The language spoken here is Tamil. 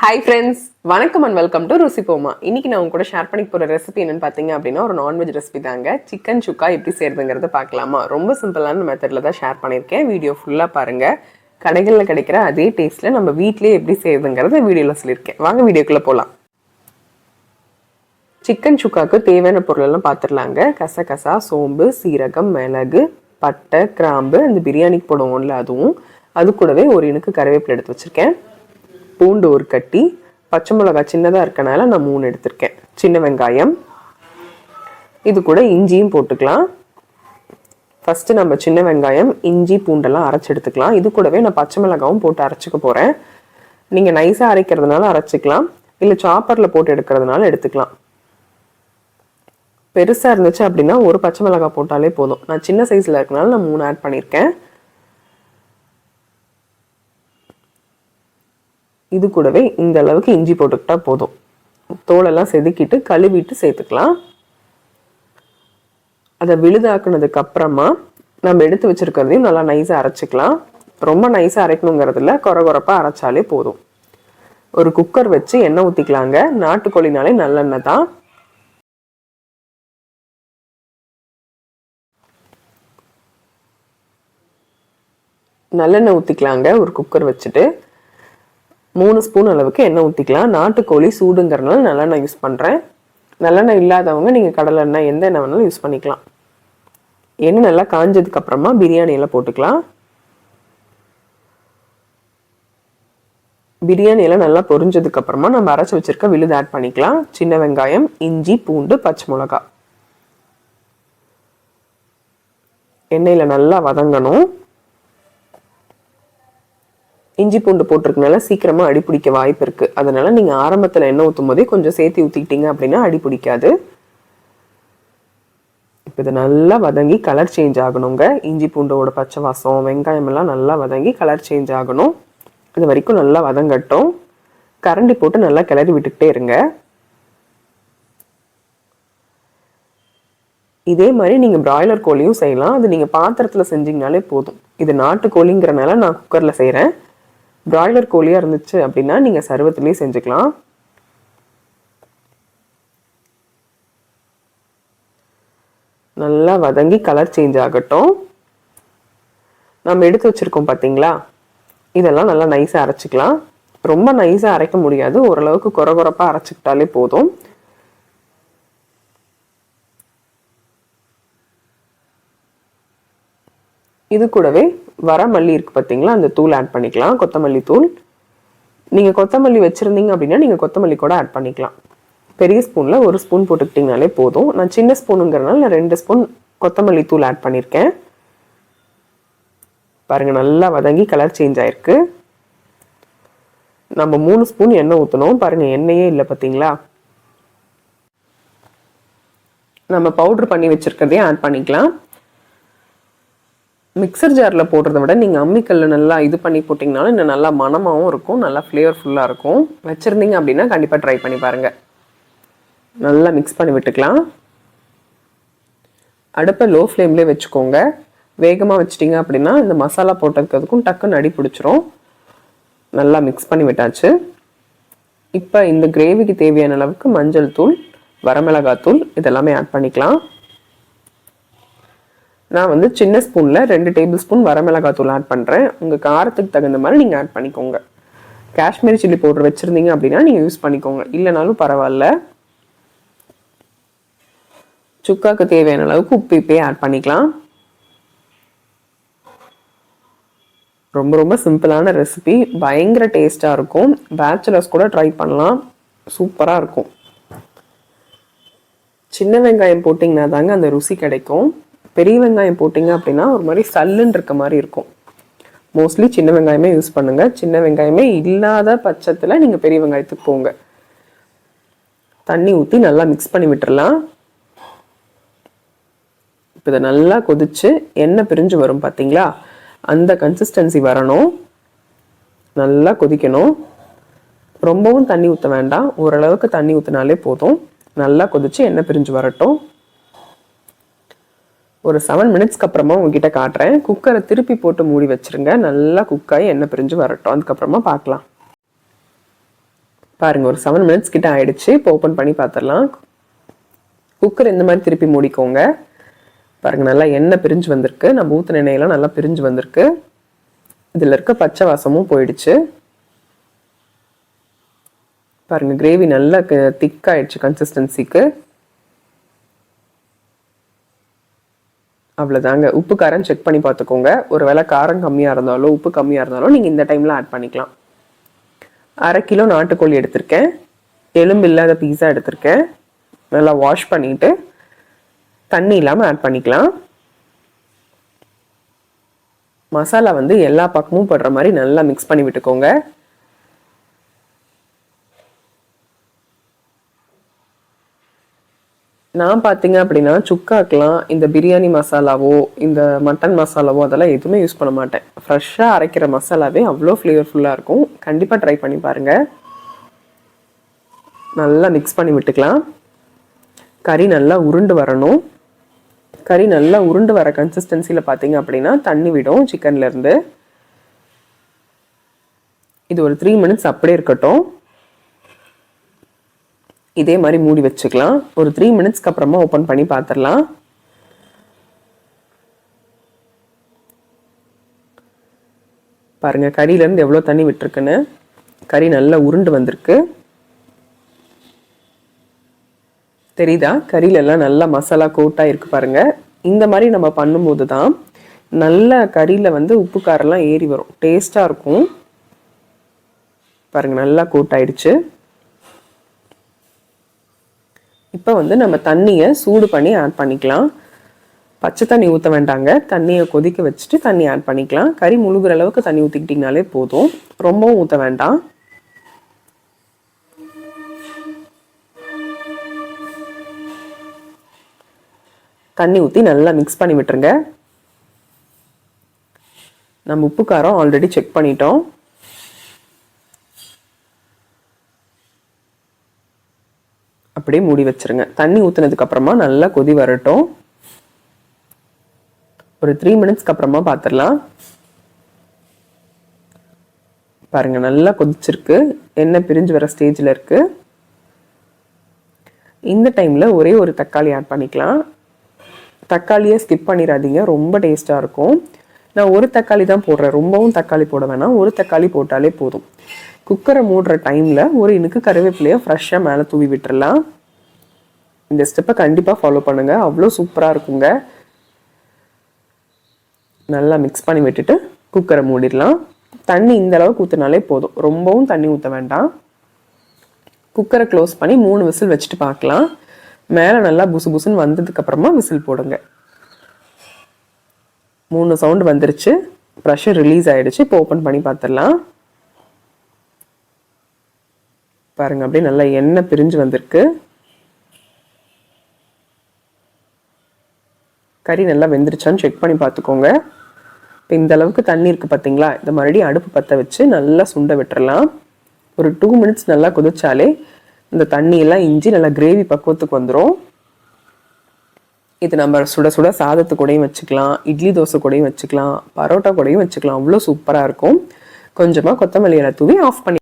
ஹாய் ஃப்ரெண்ட்ஸ் வணக்கம் அண்ட் வெல்கம் டு ருசி போமா. இன்னைக்கு நான் உங்க கூட ஷேர் பண்ணி போகிற ரெசிபி என்னன்னு பார்த்தீங்க அப்படின்னா ஒரு நான்வெஜ் ரெசிபி தாங்க. சிக்கன் சுக்கா எப்படி செய்யறதுங்கிறத பார்க்கலாமா ரொம்ப சிம்பிளான மெத்தடில் தான் ஷேர் பண்ணியிருக்கேன். வீடியோ ஃபுல்லாக பாருங்கள் கடைகளில் கிடைக்கிற அதே டேஸ்ட்டில் நம்ம வீட்லேயே எப்படி செய்யறதுங்கிறத வீடியோவில் சொல்லியிருக்கேன். வாங்க வீடியோக்குள்ளே போகலாம் சிக்கன் சுக்காவுக்கு தேவையான பொருளெல்லாம் பார்த்துடலாங்க கசகசா சோம்பு சீரகம் மிளகு பட்டை கிராம்பு அந்த பிரியாணிக்கு போடுவோம்ல அதுவும். அது கூடவே ஒரு இனுக்கு கருவேப்பிலை எடுத்து வச்சுருக்கேன். பூண்டு ஒரு கட்டி பச்சை மிளகாய் சின்னதாக இருக்கனால நான் மூணு எடுத்திருக்கேன். சின்ன வெங்காயம். இது கூட இஞ்சியும் போட்டுக்கலாம். ஃபஸ்ட்டு நம்ம சின்ன வெங்காயம் இஞ்சி பூண்டெல்லாம் அரைச்சி எடுத்துக்கலாம். இது கூடவே நான் பச்சை மிளகாவும் போட்டு அரைச்சிக்க போகிறேன் நீங்கள் நைஸாக அரைக்கிறதுனால அரைச்சிக்கலாம். இல்லை சாப்பரில் போட்டு எடுக்கிறதுனால எடுத்துக்கலாம். பெருசாக இருந்துச்சு அப்படின்னா ஒரு பச்சை மிளகாய் போட்டாலே போதும். நான் சின்ன சைஸில் இருக்கனால நான் மூணு ஆட் பண்ணியிருக்கேன் இது கூடவே இந்த அளவுக்கு இஞ்சி போட்டுக்கிட்டா போதும். தோலெல்லாம் செதுக்கிட்டு கழுவிட்டு சேர்த்துக்கலாம். அதை விழுதாக்குனதுக்கு அப்புறமா நம்ம எடுத்து வச்சிருக்கிறதையும் நல்லா நைஸாக அரைச்சிக்கலாம். ரொம்ப நைஸாக அரைக்கணுங்கிறதுல குறை குறைப்பாக அரைச்சாலே போதும். ஒரு குக்கர் வச்சு எண்ணெய் ஊற்றிக்கலாங்க நாட்டுக்கோழினாலே நல்லெண்ணெய் தான். நல்லெண்ணெய் ஊற்றிக்கலாங்க ஒரு குக்கர் வச்சுட்டு. மூணு ஸ்பூன் அளவுக்கு எண்ணெய் ஊற்றிக்கலாம் நாட்டுக்கோழி சூடுங்கிறனால நல்லெண்ணெய் யூஸ் பண்ணுறேன் நல்லெண்ணெய் இல்லாதவங்க நீங்கள் கடலெண்ணெய் எந்த எண்ணெய் வேணாலும் யூஸ் பண்ணிக்கலாம். எண்ணெய் நல்லா காஞ்சதுக்கு அப்புறமா பிரியாணியெல்லாம் போட்டுக்கலாம். பிரியாணியெல்லாம் நல்லா பொரிஞ்சதுக்கு அப்புறமா நம்ம அரைச்சி வச்சிருக்க விழுது ஆட் பண்ணிக்கலாம். சின்ன வெங்காயம் இஞ்சி பூண்டு பச்சை மிளகா எண்ணெயில் நல்லா வதங்கணும். இஞ்சி பூண்டு போட்டிருக்கனால சீக்கிரமாக அடி பிடிக்க வாய்ப்பு இருக்குது அதனால் நீங்கள் ஆரம்பத்தில் எண்ணெய் ஊற்றும் போதே கொஞ்சம் சேர்த்து ஊற்றிக்கிட்டீங்க அப்படின்னா அடி பிடிக்காது. இப்போ இது நல்லா வதங்கி கலர் சேஞ்ச் ஆகணுங்க. இஞ்சி பூண்டோட பச்சை வாசம் வெங்காயம் எல்லாம் நல்லா வதங்கி கலர் சேஞ்ச் ஆகணும். இது வரைக்கும் நல்லா வதங்கட்டும். கரண்டி போட்டு நல்லா கிளறி விட்டுக்கிட்டே இருங்க. இதே மாதிரி நீங்கள் பிராய்லர் கோழியும் செய்யலாம். அது நீங்கள் பாத்திரத்தில் செஞ்சீங்கனாலே போதும். இது நாட்டு கோழிங்கிறனால நான் குக்கரில் செய்கிறேன் பிராய்லர் கோழியாக இருந்துச்சு அப்படின்னா நீங்கள் சர்வத்துலேயே செஞ்சுக்கலாம். நல்லா வதங்கி கலர் சேஞ்ச் ஆகட்டும். நம்ம எடுத்து வச்சுருக்கோம் பார்த்தீங்களா இதெல்லாம் நல்லா நைஸாக அரைச்சிக்கலாம். ரொம்ப நைஸாக அரைக்க முடியாது. ஓரளவுக்கு குறை குறைப்பாக அரைச்சிக்கிட்டாலே போதும். இது கூடவே வர மல்லி இருக்குது பார்த்தீங்களா அந்த தூள் ஆட் பண்ணிக்கலாம். கொத்தமல்லி தூள். நீங்கள் கொத்தமல்லி வச்சுருந்தீங்க அப்படின்னா நீங்கள் கொத்தமல்லி கூட ஆட் பண்ணிக்கலாம். பெரிய ஸ்பூனில் ஒரு ஸ்பூன் போட்டுக்கிட்டிங்கனாலே போதும். நான் சின்ன ஸ்பூனுங்கிறனால நான் ரெண்டு ஸ்பூன் கொத்தமல்லி தூள் ஆட் பண்ணியிருக்கேன் பாருங்கள் நல்லா வதங்கி கலர் சேஞ்ச் ஆயிருக்கு. நம்ம மூணு ஸ்பூன் எண்ணெய் ஊற்றணும் பாருங்கள் எண்ணெயே இல்லை பார்த்தீங்களா நம்ம பவுட்ரு பண்ணி வச்சுருக்கிறதையும் ஆட் பண்ணிக்கலாம். மிக்சர் ஜாரில் போடுறத விட நீங்கள் அம்மிக்கல்ல நல்லா இது பண்ணி போட்டிங்கனாலும் இன்னும் நல்லா மனமாகவும் இருக்கும் நல்லா ஃப்ளேவர்ஃபுல்லாக இருக்கும். வச்சுருந்தீங்க அப்படின்னா கண்டிப்பாக ட்ரை பண்ணி பாருங்கள் நல்லா மிக்ஸ் பண்ணி விட்டுக்கலாம். அடுப்பை லோ ஃப்ளேம்லேயே வச்சுக்கோங்க. வேகமாக வச்சிட்டிங்க அப்படின்னா இந்த மசாலா போட்டதுக்கும் டக்குன்னு அடி பிடிச்சிரும். நல்லா மிக்ஸ் பண்ணி விட்டாச்சு. இப்போ இந்த கிரேவிக்கு தேவையான அளவுக்கு மஞ்சள் தூள் வரமிளகாத்தூள் இதெல்லாமே ஆட் பண்ணிக்கலாம். நான் வந்து சின்ன ஸ்பூனில் ரெண்டு டேபிள் ஸ்பூன் வரமிளகாத்தூள் ஆட் பண்ணுறேன் உங்கள் காரத்துக்கு தகுந்த மாதிரி நீங்கள் ஆட் பண்ணிக்கோங்க. காஷ்மீரி சில்லி பவுடர் வச்சுருந்தீங்க அப்படின்னா நீங்கள் யூஸ் பண்ணிக்கோங்க. இல்லைனாலும் பரவாயில்ல. சுக்காக்கு தேவையான அளவுக்கு உப்பு இப்பே ஆட் பண்ணிக்கலாம். ரொம்ப ரொம்ப சிம்பிளான ரெசிபி பயங்கர டேஸ்ட்டாக இருக்கும். பேச்சுலர்ஸ் கூட ட்ரை பண்ணலாம். சூப்பராக இருக்கும். சின்ன வெங்காயம் போட்டிங்கன்னா தாங்க அந்த ருசி கிடைக்கும். பெரிய வெங்காயம் போட்டிங்க அப்படின்னா ஒரு மாதிரி சல்லுன்னு இருக்க மாதிரி இருக்கும். மோஸ்ட்லி சின்ன வெங்காயமே யூஸ் பண்ணுங்க. சின்ன வெங்காயமே இல்லாத பட்சத்தில் நீங்கள் பெரிய வெங்காயத்துக்கு போங்க. தண்ணி ஊற்றி நல்லா மிக்ஸ் பண்ணி விட்டுறலாம். இப்போ இதை நல்லா கொதிச்சு எண்ணெய் பிரிஞ்சு வரும் பார்த்தீங்களா அந்த கன்சிஸ்டன்சி வரணும். நல்லா கொதிக்கணும். ரொம்பவும் தண்ணி ஊற்ற வேண்டாம். ஓரளவுக்கு தண்ணி ஊற்றினாலே போதும். நல்லா கொதிச்சு எண்ணெய் பிரிஞ்சு வரட்டும். ஒரு செவன் மினிட்ஸ்க்கு அப்புறமா உங்ககிட்ட காட்டுறேன். குக்கரை திருப்பி போட்டு மூடி வச்சிருங்க. நல்லா குக் ஆகி எண்ணெய் பிரிஞ்சு வரட்டும். அதுக்கப்புறமா பார்க்கலாம். பாருங்க ஒரு செவன் மினிட்ஸ் கிட்ட ஆயிடுச்சு. இப்போ ஓப்பன் பண்ணி பார்த்துடலாம். குக்கர் இந்த மாதிரி திருப்பி மூடிக்கோங்க. பாருங்க நல்லா எண்ணெய் பிரிஞ்சு வந்திருக்கு. நம்ம ஊற்றின எண்ணெயெல்லாம் நல்லா பிரிஞ்சு வந்திருக்கு. இதில் இருக்க பச்சை வாசமும் போயிடுச்சு. பாருங்க கிரேவி நல்லா திக்காயிடுச்சு கன்சிஸ்டன்சிக்கு அவ்வளோதாங்க உப்பு காரம் செக் பண்ணி பார்த்துக்கோங்க. ஒரு வேளை காரம் கம்மியாக இருந்தாலும் உப்பு கம்மியாக இருந்தாலும் நீங்கள் இந்த டைமில் ஆட் பண்ணிக்கலாம். அரை கிலோ நாட்டுக்கோழி எடுத்திருக்கேன். எலும்பு இல்லாத பீஸா எடுத்திருக்கேன். நல்லா வாஷ் பண்ணிட்டு தண்ணி இல்லாமல் ஆட் பண்ணிக்கலாம். மசாலா வந்து எல்லா பக்கமும் படுற மாதிரி நல்லா மிக்ஸ் பண்ணி விட்டுக்கோங்க. நான் பார்த்தீங்க அப்படின்னா சுக்காக்கெலாம் இந்த பிரியாணி மசாலாவோ இந்த மட்டன் மசாலாவோ அதெல்லாம் எதுவுமே யூஸ் பண்ண மாட்டேன். ஃப்ரெஷ்ஷாக அரைக்கிற மசாலாவே அவ்வளோ ஃப்ளேவர்ஃபுல்லாக இருக்கும். கண்டிப்பாக ட்ரை பண்ணி பாருங்கள் நல்லா மிக்ஸ் பண்ணி விட்டுக்கலாம். கறி நல்லா உருண்டு வரணும். கறி நல்லா உருண்டு வர கன்சிஸ்டன்சியில் பார்த்தீங்க அப்படின்னா தண்ணி விடும் சிக்கன்லேருந்து இது ஒரு த்ரீ மினிட்ஸ் அப்படியே இருக்கட்டும். இதே மாதிரி மூடி வச்சுக்கலாம். ஒரு த்ரீ மினிட்ஸ்க்கு அப்புறமா ஓப்பன் பண்ணி பார்த்துடலாம். பாருங்க கறியிலேருந்து எவ்வளோ தண்ணி விட்டுருக்குன்னு. கறி நல்லா உருண்டு வந்திருக்கு. தெரியுதா? கறியிலெல்லாம் நல்லா மசாலா கோட்டாக இருக்குது பாருங்க. இந்த மாதிரி நம்ம பண்ணும்போது தான் நல்ல கறியில் வந்து உப்பு காரெல்லாம் ஏறி வரும். டேஸ்ட்டாக இருக்கும். பாருங்க நல்லா கோட் ஆயிடுச்சு. இப்போ வந்து நம்ம தண்ணியை சூடு பண்ணி ஆட் பண்ணிக்கலாம். பச்சை தண்ணி ஊற்ற வேண்டாங்க. தண்ணியை கொதிக்க வச்சுட்டு தண்ணி ஆட் பண்ணிக்கலாம். கறி முழுகிற அளவுக்கு தண்ணி ஊற்றிக்கிட்டிங்கனாலே போதும். ரொம்பவும் ஊற்ற வேண்டாம். தண்ணி ஊற்றி நல்லா மிக்ஸ் பண்ணி விட்டுருங்க. நம்ம உப்பு காரம் ஆல்ரெடி செக் பண்ணிட்டோம். அப்படியே மூடி வச்சிருங்க. தண்ணி ஊற்றினதுக்கப்புறமா நல்லா கொதி வரட்டும். ஒரு த்ரீ மினிட்ஸ்க்கு அப்புறமா பார்த்துடலாம் பாருங்க நல்லா கொதிச்சிருக்கு. எண்ணெய் பிரிஞ்சு வர ஸ்டேஜில் இருக்கு. இந்த டைமில் ஒரே ஒரு தக்காளி ஆட் பண்ணிக்கலாம். தக்காளியை ஸ்கிப் பண்ணிடாதீங்க ரொம்ப டேஸ்ட்டாக இருக்கும். நான் ஒரு தக்காளி தான் போடுறேன். ரொம்பவும் தக்காளி போட வேணாம். ஒரு தக்காளி போட்டாலே போதும். குக்கரை மூடுற டைமில் ஒரு இனுக்கு கருவேப்பிலையை ஃப்ரெஷ்ஷாக மேலே தூவி விட்டுறலாம். இந்த ஸ்டெப்பை கண்டிப்பாக ஃபாலோ பண்ணுங்கள் அவ்வளோ சூப்பராக இருக்குங்க. நல்லா மிக்ஸ் பண்ணி விட்டுட்டு குக்கரை மூடிடலாம். தண்ணி இந்த அளவுக்கு ஊற்றினாலே போதும். ரொம்பவும் தண்ணி ஊற்ற வேண்டாம். குக்கரை க்ளோஸ் பண்ணி மூணு விசில் வச்சுட்டு பார்க்கலாம். மேலே நல்லா புசு புசுன்னு வந்ததுக்கப்புறமா விசில் போடுங்க. மூணு சவுண்டு வந்துருச்சு. ப்ரெஷர் ரிலீஸ் ஆகிடுச்சு இப்போ ஓப்பன் பண்ணி பார்த்துடலாம். பாருங்க அப்படியே நல்லா எண்ணெய் பிரிஞ்சு வந்திருக்கு. கறி நல்லா வெந்துருச்சான்னு செக் பண்ணி பார்த்துக்கோங்க. இப்போ இந்த அளவுக்கு தண்ணி இருக்குது பார்த்தீங்களா இந்த மறுபடியும் அடுப்பு பற்ற வச்சு நல்லா சுண்ட விட்டுறலாம். ஒரு டூ மினிட்ஸ் நல்லா கொதிச்சாலே இந்த தண்ணியெல்லாம் இஞ்சி நல்லா கிரேவி பக்குவத்துக்கு வந்துடும் இது நம்ம சுட சுட சாதத்து கூடயும் வச்சுக்கலாம் இட்லி தோசை கூடயும் வச்சுக்கலாம் பரோட்டா கூடயும் வச்சுக்கலாம். அவ்வளோ சூப்பராக இருக்கும். கொஞ்சமாக கொத்தமல்லி இலை தூவி ஆஃப் பண்ணி